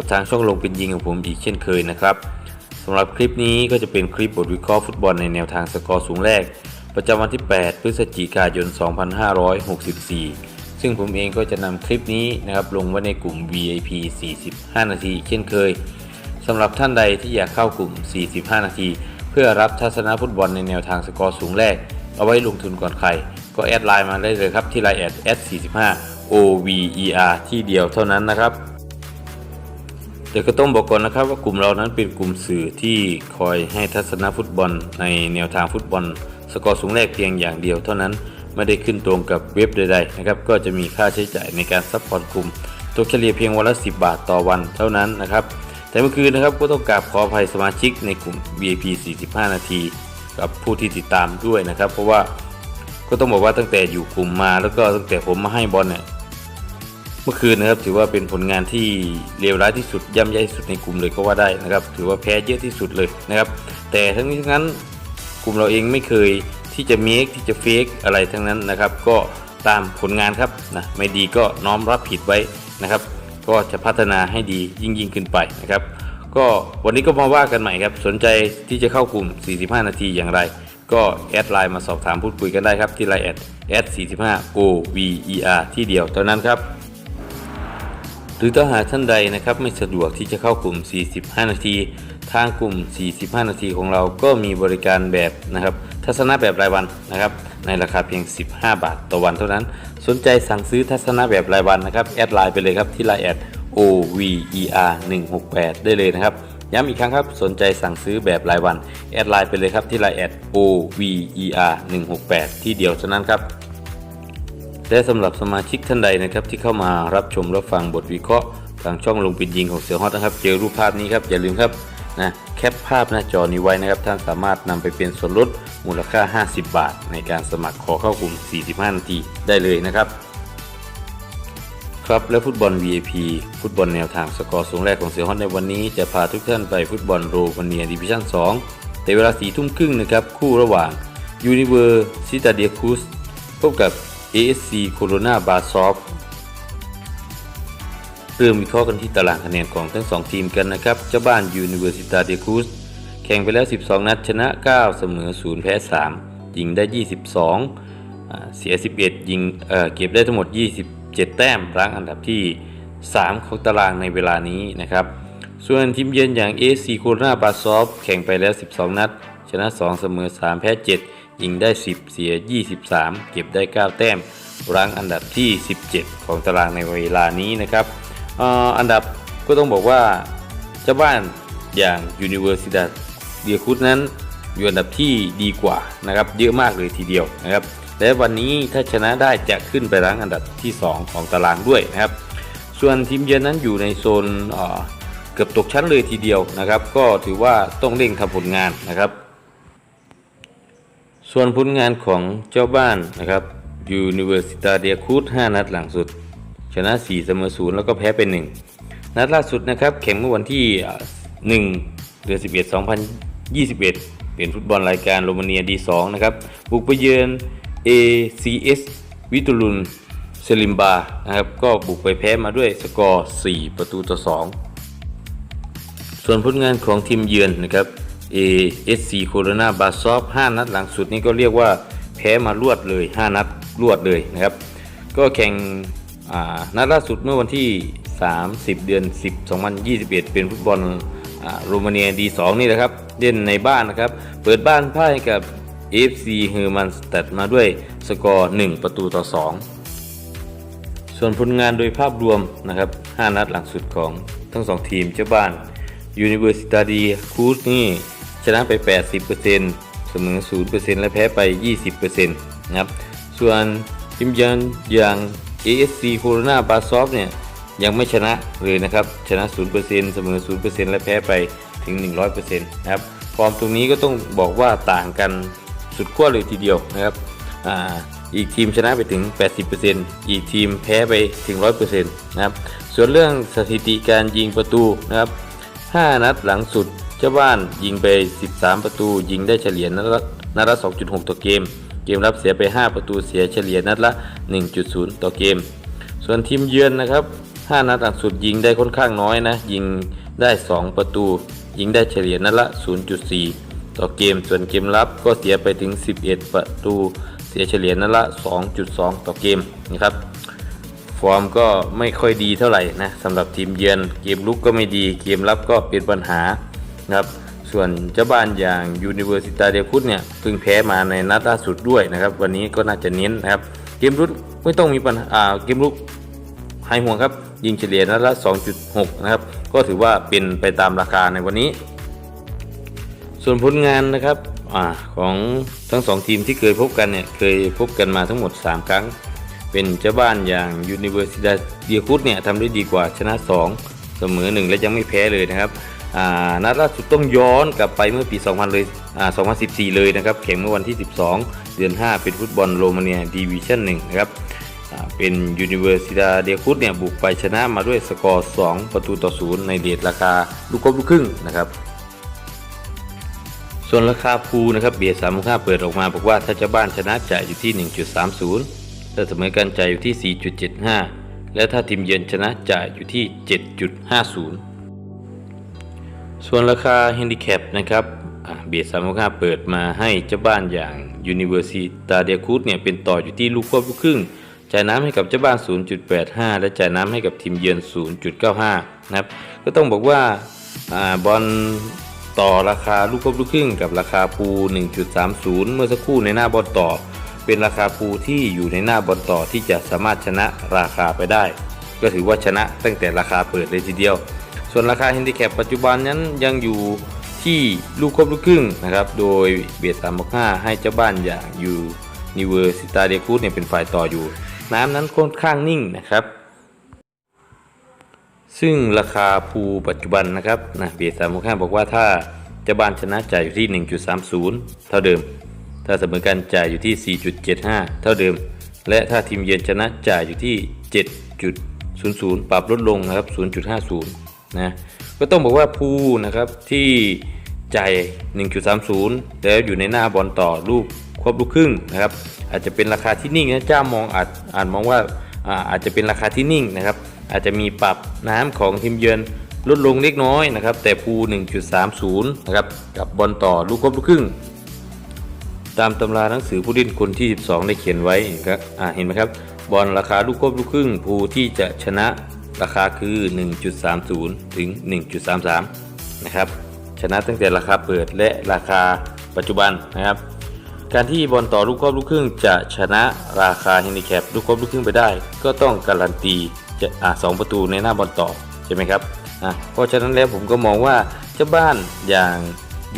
กับทางช่องลงเป็นยิงของผมอีกเช่นเคยนะครับสำหรับคลิปนี้ก็จะเป็นคลิปบทวิเคราะห์ฟุตบอลในแนวทางสกอร์สูงแรก ประจำวันที่ 8 พฤศจิกายน 2564 ซึ่งผมเองก็จะนำคลิปนี้นะครับลงไว้ในกลุ่ม VIP 45 นาทีเช่นเคยสำหรับท่านใดที่อยากเข้ากลุ่ม 45 นาที เพื่อรับทัศนฟุตบอลในแนวทางสกอร์สูงแรก เอาไว้ลงทุนก่อนใคร ก็แอดไลน์มาได้เลยครับที่ไลน์แอด S45 OVER ที่เดียวเท่านั้นนะครับ เดี๋ยวก็ต้องบอกก่อนนะครับว่ากลุ่มเรานั้นเป็นกลุ่มสื่อที่คอยให้ทัศนฟุตบอลในแนวทางฟุตบอล สกอร์สูงแรกเพียงอย่างเดียวเท่านั้นไม่ได้ขึ้นตรงกับเว็บใดๆนะครับก็จะมีค่าใช้จ่ายในการซัพพอร์ตกลุ่มตกเฉลี่ยเพียงวันละ 10 บาทต่อวันเท่านั้นนะครับแต่เมื่อคืนนะครับก็ต้องกราบขออภัยสมาชิกในกลุ่ม VIP 45 นาที กับผู้ที่ติดตามด้วยนะครับ เพราะว่าก็ต้องบอกว่าตั้งแต่อยู่กลุ่มมาแล้วก็ตั้งแต่ผมมาให้บอลเนี่ย เมื่อคืนนะครับถือว่าเป็นผลงานที่เลวร้ายที่สุดย่ำแย่ที่สุดในกลุ่มเลยก็ว่าได้นะครับ ถือว่าแพ้เยอะที่สุดเลยนะครับ แต่ทั้งนี้ทั้งนั้นกลุ่มเราเองไม่เคยที่จะเมคที่จะเฟกอะไรทั้งนั้นนะครับ ก็ตามผลงานครับนะไม่ดีก็น้อมรับผิดไว้นะครับ ก็จะพัฒนาให้ดียิ่งยิ่งขึ้นไปนะครับ ก็วันนี้ก็มาว่ากันใหม่ครับ สนใจที่จะเข้ากลุ่ม 45 นาทีอย่างไร ก็แอดไลน์มาสอบถามพูดคุยกันได้ครับที่ไลน์แอดแอด45 OVER ที่เดียวเท่านั้นครับ หรือถ้าหากท่านใดนะครับไม่สะดวกที่จะเข้ากลุ่ม 45 นาที ทางกลุ่ม 45 นาทีของเราก็มีบริการแบบนะครับทัศนะแบบรายวันนะครับในราคาเพียง 15 บาทต่อวันเท่านั้น สนใจสั่งซื้อทัศนะแบบรายวันนะครับแอดไลน์ไปเลยครับที่ไลน์แอด OVER 168ได้เลยนะครับย้ำอีกครั้งครับ สนใจสั่งซื้อแบบรายวัน แอดไลน์ไปเลยครับที่ไลน์แอด OVER 168ที่เดียวเท่านั้นครับ และสำหรับสมาชิกท่านใดนะครับที่เข้ามารับชมรับฟังบทวิเคราะห์ทางช่องลงปินยิงของเสือฮอตนะครับ เจอรูปภาพนี้ครับอย่าลืมครับนะแคปภาพหน้าจอนี้ไว้นะครับ ท่านสามารถนำไปเป็นส่วนลดมูลค่า 50 บาท ในการสมัครขอเข้ากลุ่ม 45 นาทีได้เลยนะครับ ครับและฟุตบอล VIP ฟุตบอลแนวทางสกอร์สูงแรกของเสือฮอตในวันนี้ จะพาทุกท่านไปฟุตบอลโรมาเนียดิวิชั่น 2 แต่เวลาสี่ทุ่มครึ่งนะครับ คู่ระหว่างยูนิเวอร์ซิตาเดียคูสพบกับ ASC โคโรนาบาซอฟเริ่มวิเคราะห์กันที่ตารางคะแนนของทั้ง 2 ทีมกันนะครับ เจ้าบ้าน Universidad de Cruz แข่งไปแล้ว 12 นัด ชนะ 9 เสมอ 0 แพ้ 3 ยิงได้ 22อ่าเสีย 11 ยิงเอ่อเก็บได้ทั้งหมด 27 แต้มรั้งอันดับที่ 3 ของตารางในเวลานี้นะครับ ส่วนทีมเยือนอย่าง AC โคโรนาบาซอฟแข่งไปแล้ว 12 นัด ชนะ 2 เสมอ 3 แพ้ 7 ยิงได้ 10 เสีย 23 เก็บได้ 9 แต้ม รั้งอันดับที่ 17 ของตารางในเวลานี้นะครับออันดับก็ต้องบอกว่าเจ้าบ้านอย่าง Universidad de Cruz นั้นอยู่อันดับที่ดีกว่านะครับเยอะมากเลยทีเดียวนะครับและวันนี้ถ้าชนะได้จะขึ้นไปรั้งอันดับที่ 2 ของตารางด้วยนะครับ ส่วนทีมเยือนนั้นอยู่ในโซนเเกือบตกชั้นเลยทีเดียวนะครับ ก็ถือว่าต้องเร่งทำผลงานนะครับ ส่วนผลงานของเจ้าบ้านนะครับ Universidad de Cruz 5นัดหลังสุด ชนะ 4 เสมอ 0 แล้วก็แพ้ไป 1 นัดล่าสุดนะครับ แข่งเมื่อวันที่อ่า1เดือน 11 2021 เป็นฟุตบอลรายการโรมาเนียดี2นะครับ บุกไปเยือน ACS วิตูลุนเซลิมบา นะครับ ก็บุกไปแพ้มาด้วยสกอร์ 4 ประตูต่อ 2 ส่วนผลงานของทีมเยือนนะครับ ASC โคโรนาบาซอฟ5นัดหลังสุดนี่ก็เรียกว่าแพ้มารวดเลย 5 นัดรวดเลยนะครับ ก็แข่งนัดล่าสุดเมื่อวันที่ 30 เดือน 10 2021 เป็นฟุตบอลโรมาเนียดี2นี่แหละครับเล่นในบ้านนะครับ เปิดบ้านพ่ายกับ AFC เฮอร์มันสเตดมาด้วยสกอร์ 1 ประตูต่อ 2 ส่วนผลงานโดยภาพรวมนะครับ 5 นัดหลังสุดของทั้ง 2 ทีมเจ้าบ้าน Universidad Cruz นี่ ชนะไป 80%เสมอ 0%และแพ้ไป 20%นะครับ ส่วนทีมเยือนอย่าง ASC Corona b a s o f เนี่ยยังไม่ชนะเลยนะครับ ชนะ 0%เสมอ 0%และแพ้ไปถึง 100%นะครับฟอร์มตรงนี้ก็ต้องบอกว่าต่างกันสุดขั้วเลยทีเดียวนะครับอ่าอีกทีมชนะไปถึง 80%อีกทีมแพ้ไปถึง 100%นะครับ ส่วนเรื่องสถิติการยิงประตูนะครับ 5 นัดหลังสุด เจ้าบ้านยิงไป 13 ประตู ยิงได้เฉลี่ยนัดละนัดละ 2.6 ต่อเกม เกมรับเสียไป 5 ประตูเสียเฉลี่ยนัดละ 1.0 ต่อเกม ส่วนทีมเยือนนะครับ 5 นัดหลังสุดยิงได้ค่อนข้างน้อยนะ ยิงได้ 2 ประตู ยิงได้เฉลี่ยนัดละ 0.4 ต่อเกม ส่วนเกมรับก็เสียไปถึง 11 ประตู เสียเฉลี่ยนัดละ 2.2 ต่อเกมนะครับฟอร์มก็ไม่ค่อยดีเท่าไหร่นะสำหรับทีมเยือน เกมลุกก็ไม่ดี เกมรับก็เป็นปัญหา นะครับ ส่วนเจ้าบ้านอย่างยูนิเวอร์ซิตาเดพุตเนี่ยเพิ่งแพ้มาในนัดล่าสุดด้วยนะครับ วันนี้ก็น่าจะเน้นนะครับ เกมรุกไม่ต้องมีปัญหาเกมลุกหายห่วงครับ ยิงเฉลี่ยนัดละ 2.6 นะครับ ก็ถือว่าเป็นไปตามราคาในวันนี้ ส่วนผลงานนะครับอของทั้งสองทีมที่เคยพบกันเนี่ยเคยพบกันมาทั้งหมด 3 ครั้ง เป็นเจ้าบ้านอย่าง Universidad d i a c u t เนี่ยทำได้ดีกว่าชนะ 2 เสมอ 1 และยังไม่แพ้เลยนะครับ นัดล่าสุดต้องย้อนกลับไปเมื่อปี 2000 เลย 2014 เลยนะครับ แข่งเมื่อวันที่ 12 เดือน 5 เป็นฟุตบอลโรมาเนียดิวิชั่น1นะครับเป็น Universidad d i a c u t เนี่ยบุกไปชนะมาด้วยสกอร์ 2 ประตูต่อ 0 ในเดทราคาลูกกบลูกครึ่งนะครับ ส่วนราคาภูนะครับเบียร์สามค่าเปิดออกมาบอกว่าถ้าเจ้าบ้านชนะจ่ายอยู่ที่ 1.30 ถ้าเสมอกันจ่ายอยู่ที่ 4.75 และถ้าทีมเยือนชนะจ่ายอยู่ที่ 7.50 ส่วนราคาเฮนดิแคปนะครับเบียร์สามค่าเปิดมาให้เจ้าบ้านอย่าง Università d e c u t เนี่ยเป็นต่ออยู่ที่ลูกควบลูกครึ่ง จ่ายน้ำให้กับเจ้าบ้าน 0.85 และจ่ายน้ำให้กับทีมเยือน 0.95 นะครับ ก็ต้องบอกว่าอ่าบอลต่อราคาลูกครบลูกครึ่ง กับราคาปู1.30 เมื่อสักครู่ในหน้าบอลต่อ เป็นราคาปูที่อยู่ในหน้าบอลต่อที่จะสามารถชนะราคาไปได้ ก็ถือว่าชนะตั้งแต่ราคาเปิดเลยทีเดียว ส่วนราคา h ฮนดิแคปปัจจุบันนั้นยังอยู่ที่ลูกครบลูกครึ่งนะครับ โดยเบียด3.5ให้เจ้าบ้านอย่างอยู่นิเวอร์ซิตาเดคูดเนี่ยเป็นฝ่ายต่ออยู่ น้ำนั้นค่อนข้างนิ่งนะครับ ซึ่งราคาภูปัจจุบันนะครับนะเบียดสามข้าบอกว่าถ้าเจ้าบ้านชนะจ่ายอยู่ที่ 1.30 เท่าเดิม ถ้าเสมอกันจ่ายอยู่ที่ 4.75 เท่าเดิม และถ้าทีมเยือนชนะจ่ายอยู่ที่ 7.00 ปรับลดลงนะครับ 0.50 นะก็ต้องบอกว่าภูนะครับที่จ่าย 1.30 แล้วอยู่ในหน้าบอลต่อลูกครบลูกครึ่งนะครับ อาจจะเป็นราคาที่นิ่งนะเจ้ามองอาจอาจมองว่าอาจจะเป็นราคาที่นิ่งนะครับ อาจจะมีปรับน้ำของทีมเยือนลดลงเล็กน้อยนะครับ แต่ภู 1.30 นะครับ กับบอลต่อลูกครบลูกครึ่ง ตามตำราหนังสือผู้ดิ้นคนที่ 12 ได้เขียนไว้ครับเห็นไหมครับ บอลราคาลูกครบลูกครึ่งภูที่จะชนะ ราคาคือ 1.30 ถึง 1.33 นะครับ ชนะตั้งแต่ราคาเปิดและราคาปัจจุบันนะครับ การที่บอลต่อลูกครอบลูกครึ่งจะชนะราคาเฮนดิแคปลูกครอบลูกครึ่งไปได้ ก็ต้องการันตีจะอ่าสองประตูในหน้าบอลต่อใช่ไหมครับอะเพราะฉะนั้นแล้วผมก็มองว่าเจ้าบ้านอย่าง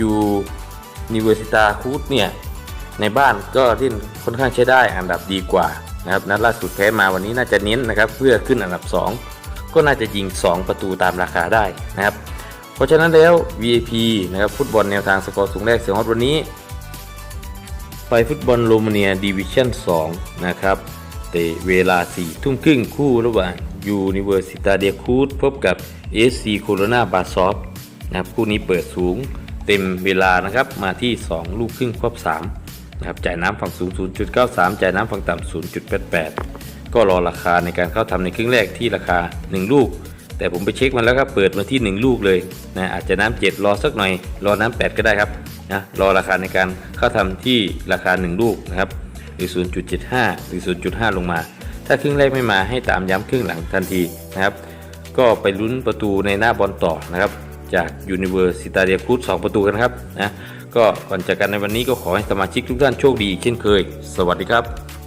ยูนิเวอร์ซิตาคูดเนี่ยในบ้านก็เล่ค่อนข้างใช้ได้อันดับดีกว่านะครับนัดล่าสุดแพ้มาวันนี้น่าจะเน้นนะครับ เพื่อขึ้นอันดับ 2 ก็น่าจะยิง 2 ประตูตามราคาได้นะครับ เพราะฉะนั้นแล้ว VIP นะครับฟุตบอลแนวทางสกอร์สูงแรกเสียงฮอตวันนี้ ไปฟุตบอลโรมาเนียดิวิชั่น2นะครับเตะเวลา 4 ทุ่มครึ่งคู่ระหว่างยูนิเวอร์ซิตาเดียคูดพบกับ SC โคโรนาบาซอฟนะครับคู่นี้เปิดสูงเต็มเวลานะครับมาที่ 2 ลูกครึ่งครบ3นะครับจ่ายน้ำฝั่งสูง 0.93 จ่ายน้ำฝั่งต่ำ0.88 ก็รอราคาในการเข้าทำในครึ่งแรกที่ราคา 1 ลูก แต่ผมไปเช็คมาแล้วครับเปิดมาที่ 1 ลูกเลยนะอาจจะน้ำ7รอสักหน่อย รอน้ำ8ก็ได้ครับนะรอราคาในการเข้าทำที่ราคา 1 ลูกนะครับหรือ 0.75 หรือ 0.5 ลงมา ถ้าครึ่งแรกไม่มาให้ตามย้ำครึ่งหลังทันทีนะครับ ก็ไปลุ้นประตูในหน้าบอลต่อนะครับ จากยูนิเวอร์ซิตาเดียคูด2ประตูกันครับนะก็ก่อนจากกันในวันนี้ก็ขอให้สมาชิกทุกท่านโชคดีอีกเช่นเคย สวัสดีครับ